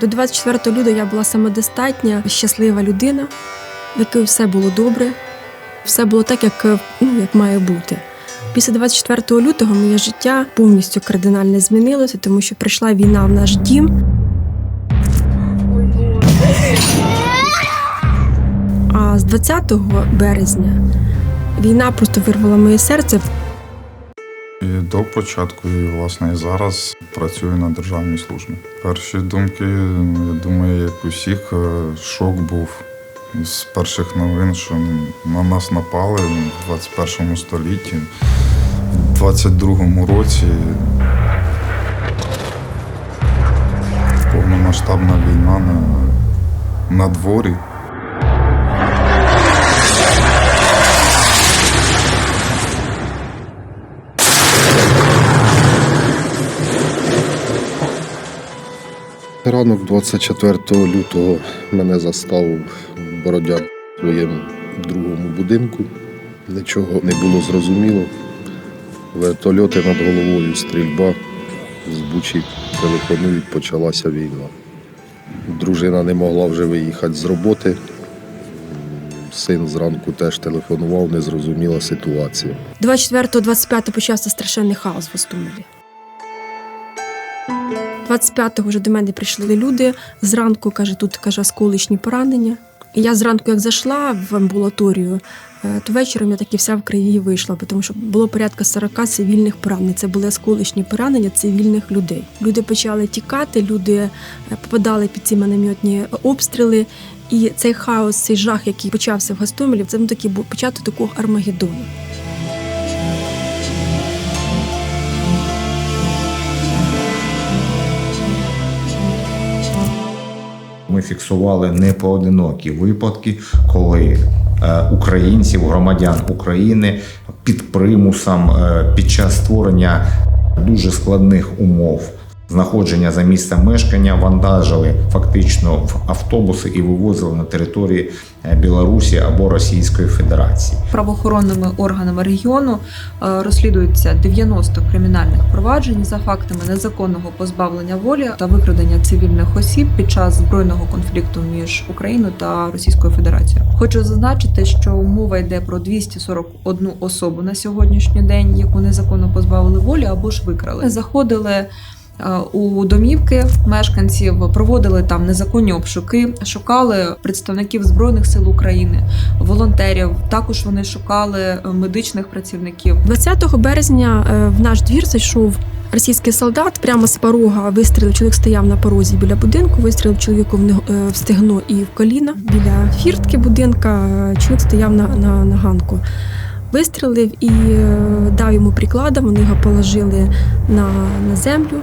До 24 лютого я була самодостатня, щаслива людина, в якої все було добре, все було так, як, ну, як має бути. Після 24 лютого моє життя повністю кардинально змінилося, тому що прийшла війна в наш дім. А з 20 березня війна просто вирвала моє серце. І до початку, і власне і зараз працюю на державній службі. Перші думки, я думаю, як усіх, е, шок був з перших новин, що на нас напали в 21 столітті, в 22 році. Повномасштабна війна на, на дворі. Ранок 24 лютого мене застав бородян в своєму другому будинку. Нічого не було зрозуміло. Вертольоти над головою, стрільба. З бучі телефонують, почалася війна. Дружина не могла вже виїхати з роботи. Син зранку теж телефонував, незрозуміла ситуація. 24-25 почався страшенний хаос в Гостомелі. 25-го вже до мене прийшли люди. Зранку каже, тут каже осколочні поранення. І я зранку, як зайшла в амбулаторію, е, то вечором я таки вся в криві вийшла, тому що було порядка 40 цивільних поранень. Це були осколочні поранення цивільних людей. Люди почали тікати, люди е, попадали під ці мінометні обстріли. І цей хаос, цей жах, який почався в Гостомелі, це ну, такий був початок такого Армагеддону. Ми фіксували непоодинокі випадки, коли е, українців, громадян України під примусом е, під час створення дуже складних умов знаходження за місцем мешкання вантажили фактично в автобуси і вивозили на території е, Білорусі або Російської Федерації. правоохоронними органами регіону е, розслідується 90 кримінальних проваджень за фактами незаконного позбавлення волі та викрадення цивільних осіб під час збройного конфлікту між Україною та Російською Федерацією. Хочу зазначити, що мова йде про 241 особу на сьогоднішній день, яку незаконно позбавили волі або ж викрали. Заходили. Е, У домівки мешканців проводили там незаконні обшуки, шукали представників збройних сил України, волонтерів. Також вони шукали е, медичних працівників. 20 березня е, в наш двір зайшов російський солдат прямо з порога. Вистрілив чоловік стояв на порозі біля будинку. Вистрілив чоловіку в стегно і в коліна. Біля фіртки будинка чоловік стояв на, на, на ганку. Вистрілив і дав йому прикладом. Вони його положили на, на землю.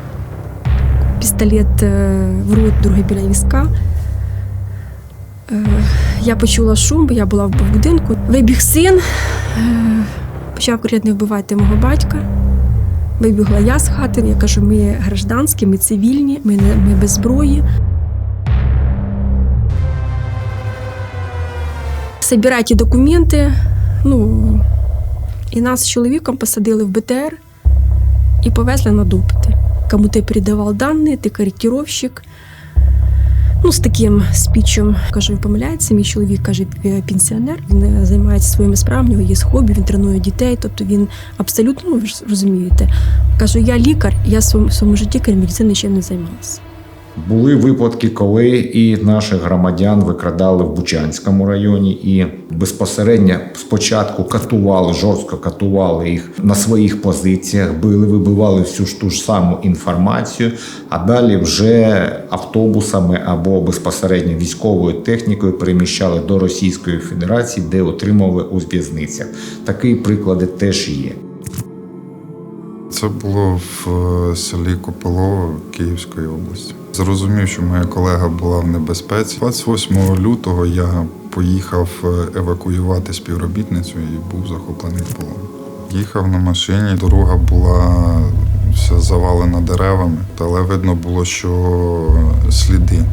Пістолет е, в рот, другий біля візка. Е, Я почула шум, бо я була в будинку. Вибіг син, е, почав кричати, не вбивайте мого батька. Вибігла я з хати. Я кажу, ми гражданські, ми цивільні, ми, не, ми без зброї. Собирайте документи. Ну, і нас з чоловіком посадили в БТР і повезли на допити. Кому ти передавав дані, ти корректировщик. Ну, з таким спічем каже, ви помиляєтеся. Мій чоловік каже, «Е, пенсіонер. Він е, займається своїми справами, у нього є хобі, він тренує дітей. Тобто він абсолютно, ну ви ж розумієте. Кажу, я лікар, я в своєму житті крім медицини ще не займалася. Були випадки, коли і наших громадян викрадали в Бучанському районі, і безпосередньо спочатку катували, жорстко катували їх на своїх позиціях, били, вибивали всю ж ту ж саму інформацію, а далі вже автобусами або безпосередньо військовою технікою переміщали до Російської Федерації, де отримували у зв'язницях. Такі приклади теж є. Це було в е, селі Копилово Київської області. Зрозумів, що моя колега була в небезпеці. 28 лютого я поїхав е, евакуювати співробітницю і був захоплений в полон. Їхав на машині, дорога була вся завалена деревами, але видно було, що сліди. Е,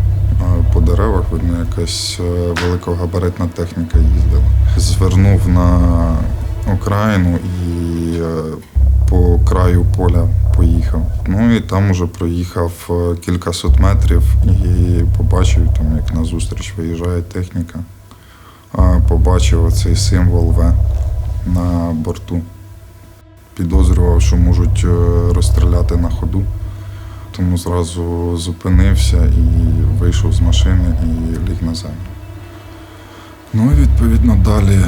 По деревах видно, якась великогабаритна техніка їздила. Звернув на окраїну і по краю поля поїхав. Ну і там уже проїхав е, кількасот метрів і побачив, там, як назустріч виїжджає техніка. Побачив цей символ В на борту. Підозрював, що можуть е, розстріляти на ходу. Тому зразу зупинився і вийшов з машини і ліг на землю. Ну і відповідно далі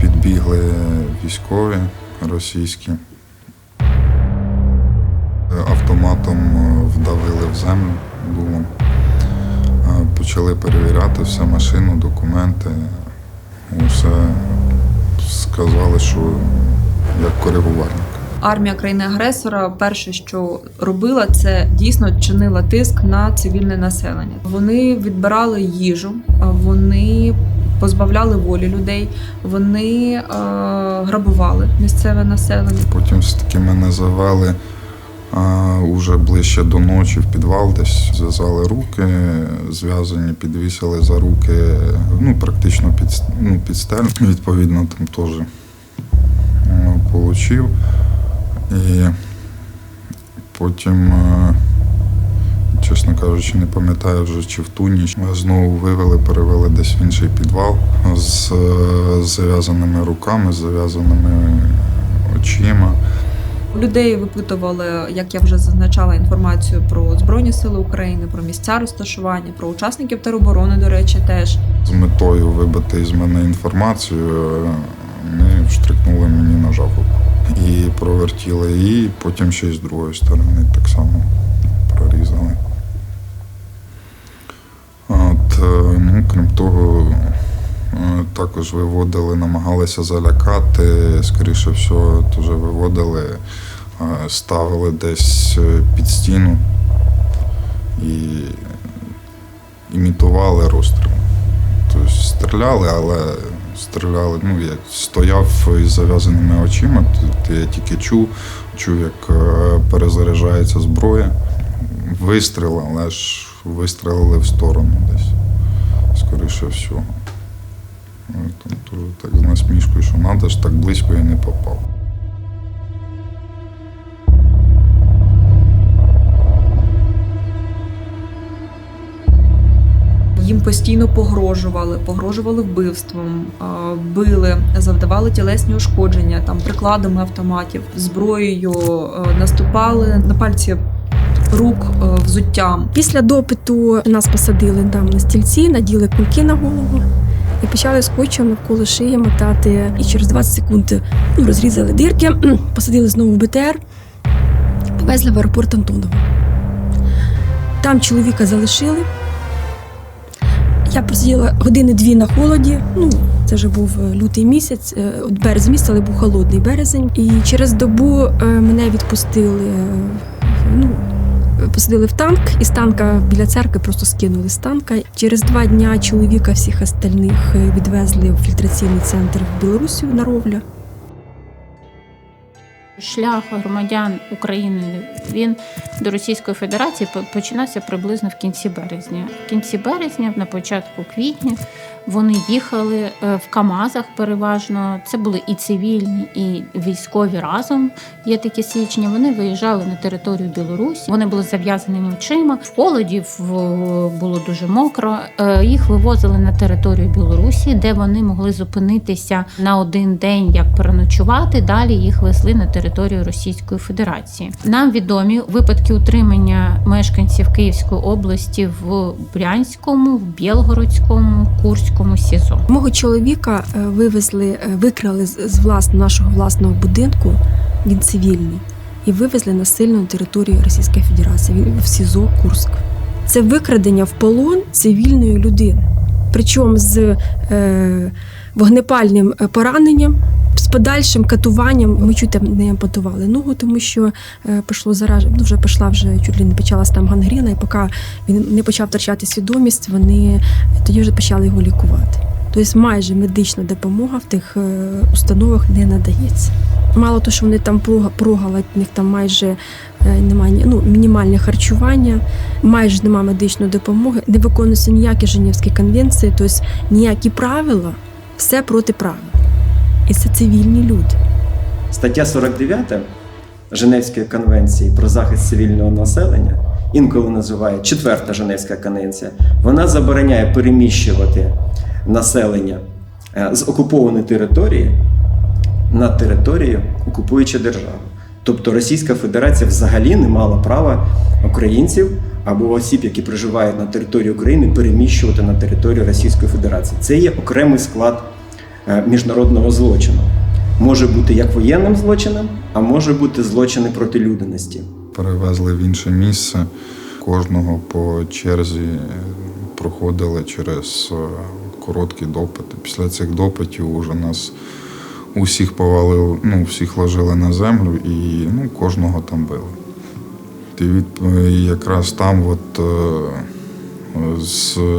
підбігли військові російські. Автоматом е, вдавили в землю дулом. Е, Почали перевіряти все, машину, документи. Усе сказали, що як коригувальник. Армія країни-агресора перше, що робила, це дійсно чинила тиск на цивільне населення. Вони відбирали їжу, вони позбавляли волі людей, вони е, грабували місцеве населення. Потім все-таки мене завели а, уже ближче до ночі в підвал, десь зв'язали руки, зв'язані, підвісили за руки, ну, практично під, ну, під стелю. Відповідно, там теж ну, получив. І потім, е, чесно кажучи, не пам'ятаю вже чи в ту ніч. Мене Знову вивели, перевели десь в інший підвал з е, зав'язаними руками, з зав'язаними очима. Людей випитували, як я вже зазначала, інформацію про Збройні Сили України, про місця розташування, про учасників тероборони, до речі, теж. З метою вибити з мене інформацію, вони вштрикнули мені на жабу. І провертіли її, потім ще й з другої сторони так само також виводили, намагалися залякати, скоріше всього, теж виводили, е, ставили десь е, під стіну і імітували розстріл. Тобто стріляли, але стріляли, ну, я стояв із зав'язаними очима, я тільки чув, чув, як е, перезаряджається зброя. Вистріл, але ж вистрілили в сторону десь, скоріше всього. Там теж так з насмішкою, що треба ж так близько я не попав. Їм постійно погрожували, погрожували вбивством, били, завдавали тілесні ушкодження там прикладами автоматів, зброєю, наступали на пальці рук взуттям. Після допиту нас посадили там на стільці, наділи кульки на голову і почали скотчем навколо шиї мотати. І через 20 секунд ну, розрізали дирки, посадили знову в БТР, повезли в аеропорт Антонова. Там чоловіка залишили. Я просиділа години-дві на холоді. Ну, це вже був е, лютий місяць, е, от березень місяць, але був холодний березень. І через добу е, мене відпустили. Ну, посадили в танк, і з танка біля церкви просто скинули з танка. Через два дня чоловіка всіх остальних е, відвезли в фільтраційний центр в Білорусі на Ровля. Шлях громадян України він до Російської Федерації починався приблизно в кінці березня. В кінці березня, на початку квітня, вони їхали е, в Камазах переважно. Це були і цивільні, і військові разом. Є такі січні. Вони виїжджали на територію Білорусі. Вони були зав'язаними очима. В холоді було дуже мокро. Е, Їх вивозили на територію Білорусі, де вони могли зупинитися на один день, як переночувати. Далі їх везли на територію Російської Федерації. Нам відомі випадки утримання мешканців Київської області в Брянському, в Білгородському, Курському СІЗО. Мого чоловіка е, вивезли, е, викрали з власного нашого власного будинку. Він цивільний, і вивезли насильно на територію Російської Федерації він в СІЗО Курськ. Це викрадення в полон цивільної людини, причому з е, вогнепальним пораненням. З подальшим катуванням ми чуть не ампутували ногу, тому що е, пішло зараження. Ну вже пішла вже чуть ли не почалась там гангріна, і поки він не почав втрачати свідомість, вони тоді вже почали його лікувати. Тобто майже медична допомога в тих е, установах не надається. Мало того, що вони там прога- прогали, в них там майже е, немає ну, мінімальне харчування, майже немає медичної допомоги, не виконуються ніякі Женевські конвенції, тобто ніякі правила, все проти правил. І це цивільні люди. Стаття 49 Женевської конвенції про захист цивільного населення, інколи називає четверта Женевська конвенція, вона забороняє переміщувати населення е, з окупованої території на територію окупуючої держави. Тобто Російська Федерація взагалі не мала права українців або осіб, які проживають на території України, переміщувати на територію Російської Федерації. Це є окремий склад міжнародного злочину. Може бути як воєнним злочином, а може бути злочини проти людяності. Перевезли в інше місце. Кожного по черзі е, проходили через е, короткі допити. Після цих допитів уже нас усіх повалили, ну, всіх ложили на землю і ну, кожного там били. І від, е, якраз там от, е,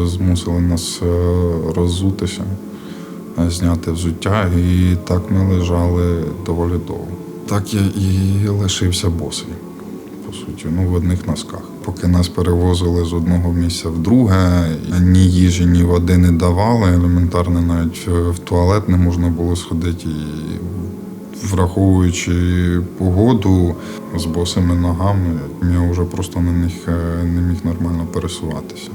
змусили нас е, роззутися, е, зняти взуття, і так ми лежали доволі довго. Так я і лишився босий по суті, ну в одних носках. Поки нас перевозили з одного місця в друге, ні їжі, ні води не давали. Елементарно навіть в- туалет не можна було сходити. І враховуючи погоду з босими ногами, я вже просто на них е, не міг нормально пересуватися.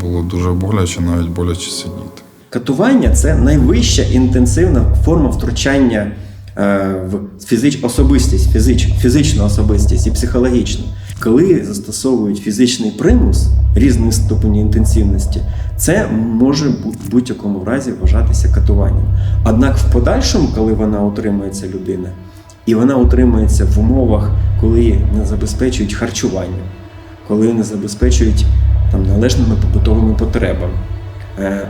Було дуже боляче, навіть боляче сидіти. Катування це найвища інтенсивна форма втручання е, в фізич, особистість, фізич, фізичну особистість і психологічну. Коли застосовують фізичний примус різної ступені інтенсивності, це може в будь-якому разі вважатися катуванням. Однак в подальшому, коли вона утримується людина, і вона утримується в умовах, коли не забезпечують харчування, коли не забезпечують там належними побутовими потребами,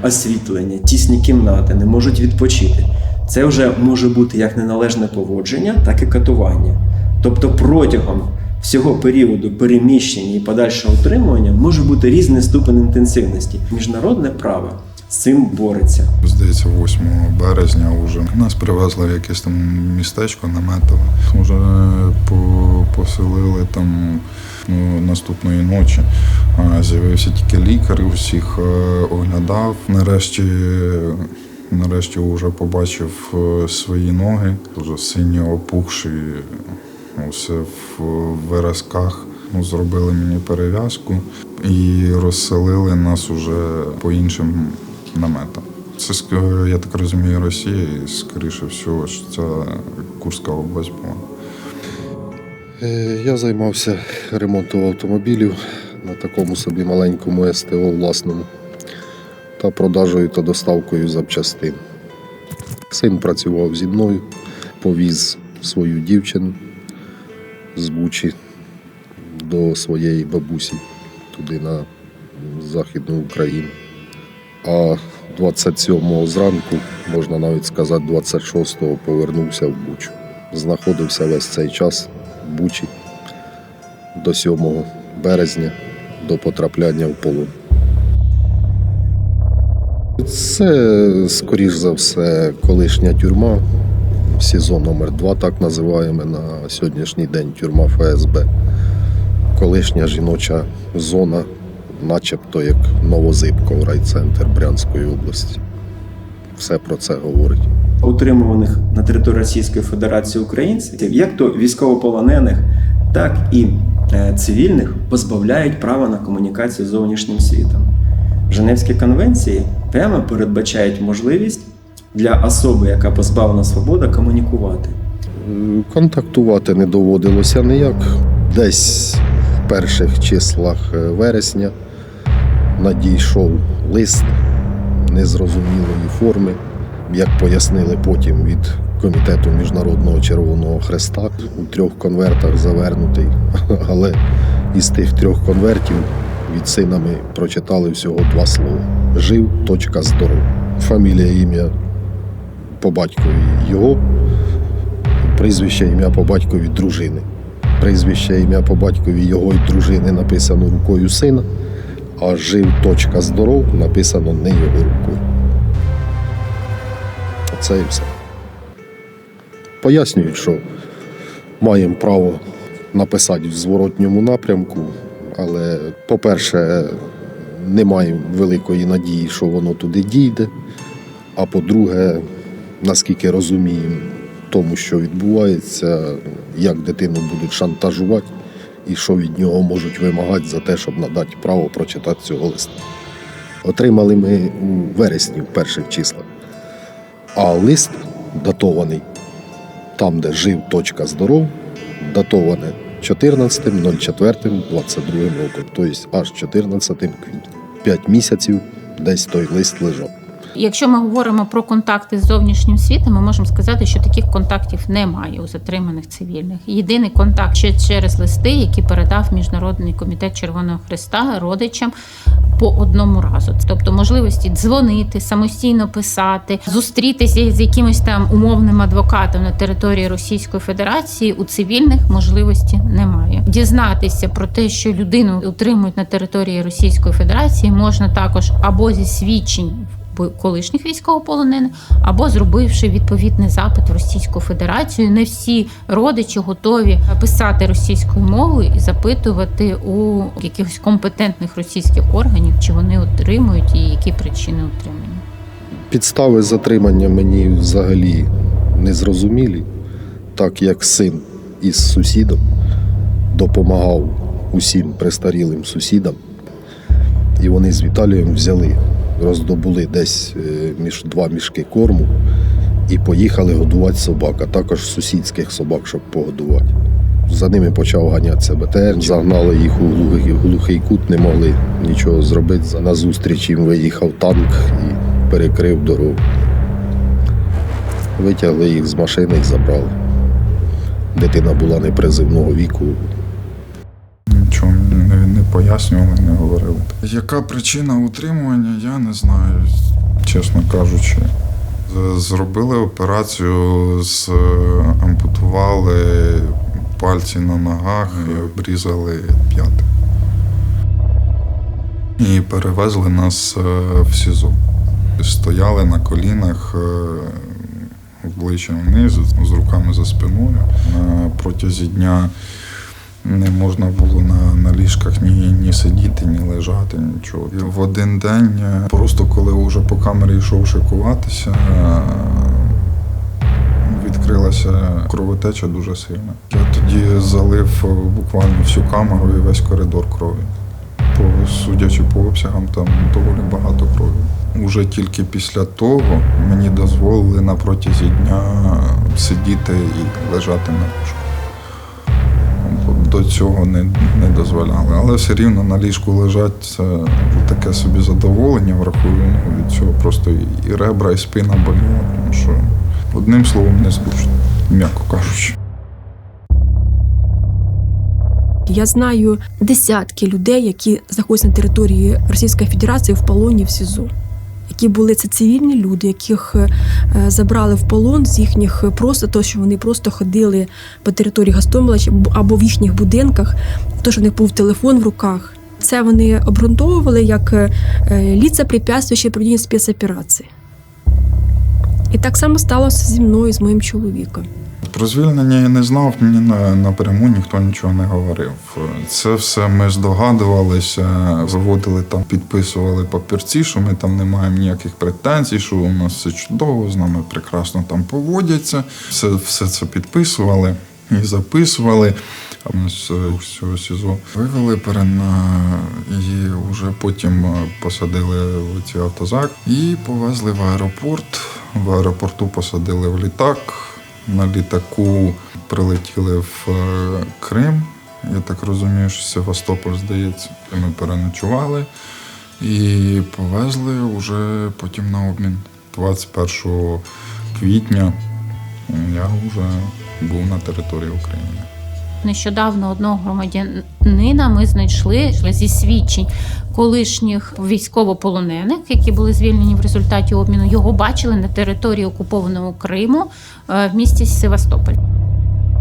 освітлення, тісні кімнати, не можуть відпочити. Це вже може бути як неналежне поводження, так і катування. Тобто протягом всього періоду переміщення і подальшого утримування може бути різний ступень інтенсивності. Міжнародне право цим бореться. Здається, 8 березня вже нас привезли в якесь там містечко наметове. Вже по- поселили там ну, наступної ночі. З'явився тільки лікар, усіх е, оглядав. Нарешті, нарешті вже побачив е, свої ноги, вже сині опухші, все в виразках. Ну, зробили мені перев'язку і розселили нас уже по іншим наметам. Це я так розумію, Росія, і скоріше всього, що це Курська область була. Е, Я займався ремонтом автомобілів на такому собі маленькому СТО власному та продажею та доставкою запчастин. Син працював зі мною, повіз свою дівчину з Бучі до своєї бабусі туди на Західну Україну. А 27-го зранку, можна навіть сказати, 26-го повернувся в Бучу. Знаходився весь цей час в Бучі до 7 березня, до потрапляння в полон. Це, скоріш за все, колишня тюрма, СІЗО номер 2 так називаємо на сьогоднішній день тюрма ФСБ. Колишня жіноча зона, начебто як Новозибков, райцентр Брянської області. Все про це говорить. утримуваних на території Російської Федерації українців, як то військовополонених, так і е, цивільних позбавляють права на комунікацію з зовнішнім світом. Женевські конвенції прямо передбачають можливість для особи, яка позбавлена свободи, комунікувати. Контактувати не доводилося ніяк. Десь в перших числах е, вересня надійшов лист незрозумілої форми, як пояснили потім від Комітету Міжнародного Червоного Хреста у трьох конвертах завернутий. Але із тих трьох конвертів від сина ми прочитали всього два слова: жив, точка, здоров. Фамілія, ім'я по батькові його, прізвище ім'я по батькові дружини. Прізвище ім'я по батькові його і дружини написано рукою сина, а жив точка здоров написано не його рукою. Оце і все. Пояснюють, що маємо право написати в зворотньому напрямку, але, по-перше, не маємо великої надії, що воно туди дійде. А по-друге, наскільки розуміємо, тому, що відбувається, як дитину будуть шантажувати і що від нього можуть вимагати за те, щоб надати право прочитати цього листа. Отримали ми у вересні, в перших числах. А лист датований там, де жив точка здоров, датоване 14.04.22 роком, тобто аж 14 квітня. П'ять місяців десь той лист лежав. Якщо ми говоримо про контакти з зовнішнім світом, ми можемо сказати, що таких контактів немає у затриманих цивільних. Єдиний контакт ще через листи, які передав Міжнародний комітет Червоного Христа родичам по одному разу. Тобто можливості дзвонити, самостійно писати, зустрітися з якимось там умовним адвокатом на території Російської Федерації у цивільних можливості немає. Дізнатися про те, що людину утримують на території Російської Федерації, можна також або зі свідчень колишніх військовополонених, або зробивши відповідний запит в Російську Федерацію. Не всі родичі готові писати російською мовою і запитувати у якихось компетентних російських органів, чи вони отримують і які причини утримання. Підстави затримання мені взагалі не зрозумілі, так як син із сусідом допомагав усім престарілим сусідам, і вони з Віталієм взяли, роздобули десь е, між два мішки корму і поїхали годувати собак, а також сусідських собак, щоб погодувати. За ними почав ганятися БТР, загнали їх у глухий, глухий кут, не могли нічого зробити. На зустріч їм виїхав танк і перекрив дорогу. Витягли їх з машини і забрали. Дитина була непризивного віку. Не, не пояснювали, не говорили. Яка причина утримування, я не знаю, чесно кажучи. Зробили операцію, з, ампутували пальці на ногах і обрізали п'яти. І перевезли нас е, в СІЗО. Стояли на колінах е, обличчям вниз, з руками за спиною. На протязі дня не можна було на, на ліжках ні, ні сидіти, ні лежати, нічого. І в один день, е, просто коли вже по камері йшов шикуватися, е, відкрилася кровотеча дуже сильна. Я тоді залив е, буквально всю камеру і весь коридор крові. По, судячи по обсягам, там доволі багато крові. Уже тільки після того мені дозволили на протязі дня сидіти і лежати на ліжку. До цього не, не дозволяли. Але все рівно на ліжку лежать це таке собі задоволення, врахую від цього просто і, ребра, і спина боліла, тому що одним словом не зручно, м'яко кажучи. Я знаю десятки людей, які знаходяться на території Російської Федерації в полоні в СІЗО. Які були це цивільні люди, яких е, забрали в полон з їхніх просто то, що вони просто ходили по території Гастомеля або в їхніх будинках, то, що в них був телефон в руках. Це вони обґрунтовували як е, ліца, препятствуючи проведенню спецоперації. І так само сталося зі мною, з моїм чоловіком. Про звільнення я не знав, мені напряму ніхто нічого не говорив. Це все ми здогадувалися, заводили там, підписували папірці, що ми там не маємо ніяких претензій, що у нас все чудово, з нами прекрасно там поводяться. Все, все це підписували і записували. А е, з цього СІЗО вивели перена і вже потім е, посадили в ці автозак і повезли в аеропорт. В аеропорту посадили в літак. На літаку прилетіли в е, Крим. Я так розумію, що Севастополь, здається. Ми переночували і повезли вже потім на обмін. 21 квітня я вже був на території України. Нещодавно одного громадянина ми знайшли зі свідчень колишніх військовополонених, які були звільнені в результаті обміну. Його бачили на території окупованого Криму е, в місті Севастополь.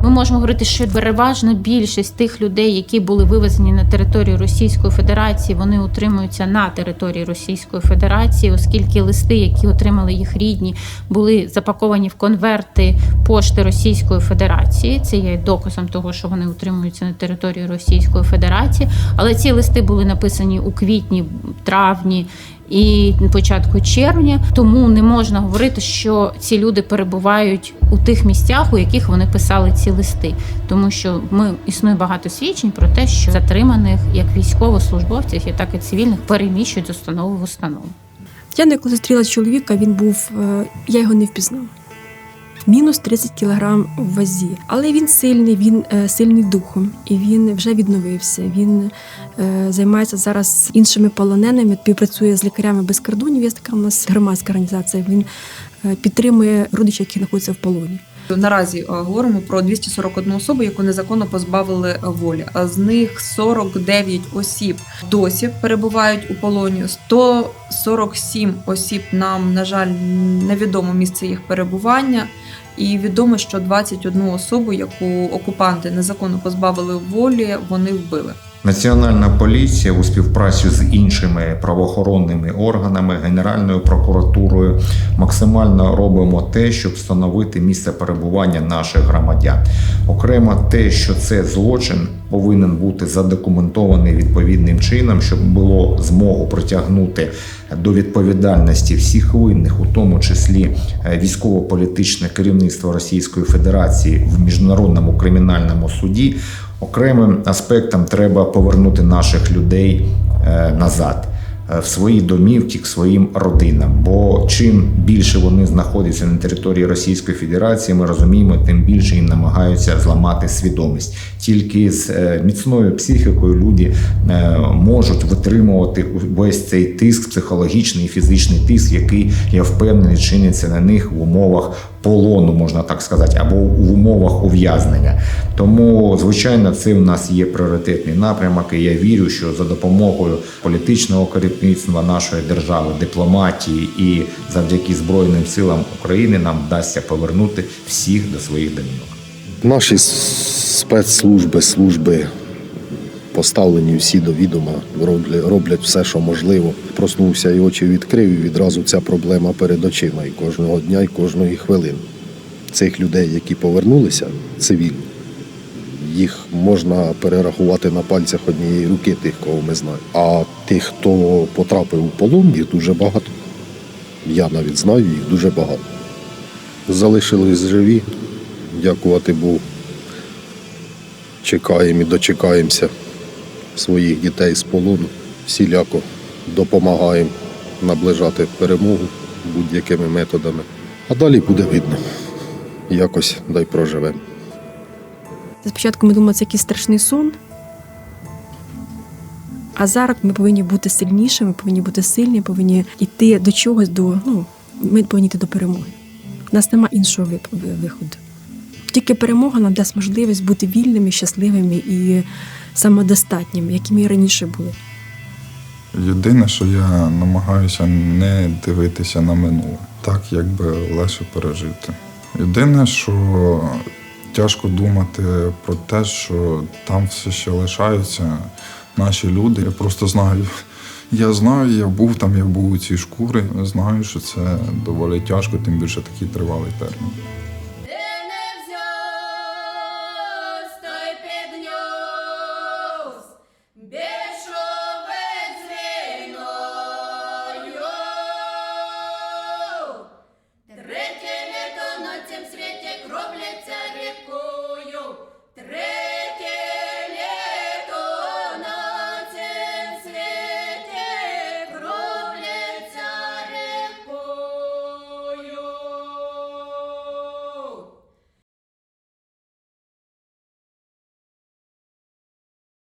Ми можемо говорити, що переважна більшість тих людей, які були вивезені на територію Російської Федерації, вони утримуються на території Російської Федерації, оскільки листи, які отримали їх рідні, були запаковані в конверти пошти Російської Федерації. Це є доказом того, що вони утримуються на території Російської Федерації. Але ці листи були написані у квітні, травні. І початку червня. Тому не можна говорити, що ці люди перебувають у тих місцях, у яких вони писали ці листи, тому що ми існує багато свідчень про те, що затриманих як військовослужбовців, так і цивільних переміщують з установи в установу. Я не коли зустріла чоловіка, він був, е, я його не впізнала. Мінус 30 кілограм в вазі. Але він сильний, він е, сильний духом, і він вже відновився. Він е, займається зараз іншими полоненими, співпрацює з лікарями без кордонів. Є така у нас громадська організація. Він е, підтримує родичів, які знаходяться в полоні. Наразі е, говоримо про 241 особу, яку незаконно позбавили е, волі. А з них 49 осіб досі перебувають у полоні. 147 осіб нам, на жаль, невідомо місце їх перебування. І відомо, що 21 особу, яку окупанти незаконно позбавили волі, вони вбили. Національна поліція у співпраці з іншими правоохоронними органами, Генеральною прокуратурою максимально робимо те, щоб встановити місце перебування наших громадян. Окремо те, що це злочин повинен бути задокументований відповідним чином, щоб було змогу притягнути до відповідальності всіх винних, у тому числі е, військово-політичне керівництво Російської Федерації в міжнародному кримінальному суді. Окремим аспектом треба повернути наших людей е, назад е, в свої домівки, к своїм родинам. Бо чим більше вони знаходяться на території Російської Федерації, ми розуміємо, тим більше їм намагаються зламати свідомість. Тільки з е, міцною психікою люди можуть витримувати весь цей тиск, психологічний і фізичний тиск, який я впевнений чиниться на них в умовах полону, можна так сказати, або в умовах ув'язнення. Тому, звичайно, це в нас є пріоритетний напрямок, і я вірю, що за допомогою політичного керівництва нашої держави, дипломатії і завдяки Збройним силам України нам вдасться повернути всіх до своїх домівок. Наші спецслужби, служби поставлені всі до відома, роблять, все, що можливо. Проснувся і очі відкрив, і відразу ця проблема перед очима і кожного дня, і кожної хвилини. Цих людей, які повернулися, цивільні, їх можна перерахувати на пальцях однієї руки, тих, кого ми знаємо. А тих, хто потрапив у полон, їх дуже багато. Я навіть знаю, їх дуже багато. Залишились живі, дякувати Богу. Чекаємо і дочекаємося своїх дітей з полону. Всіляко допомагаємо наближати перемогу будь-якими методами. А далі буде видно. Якось дай проживемо. Спочатку ми думали, це якийсь страшний сон. А зараз ми повинні бути сильнішими, ми повинні бути сильні, повинні йти до чогось, до, ну, ми повинні йти до перемоги. У нас немає іншого виходу. Тільки перемога нам дасть можливість бути вільними, щасливими і самодостатніми, якими і раніше були. Єдине, що я намагаюся не дивитися на минуле, так якби легше пережити. Єдине, що тяжко думати про те, що там все ще лишаються наші люди. Я просто знаю. Я знаю, я був там, я був у цій шкурі. Знаю, що це доволі тяжко, тим більше такий тривалий термін.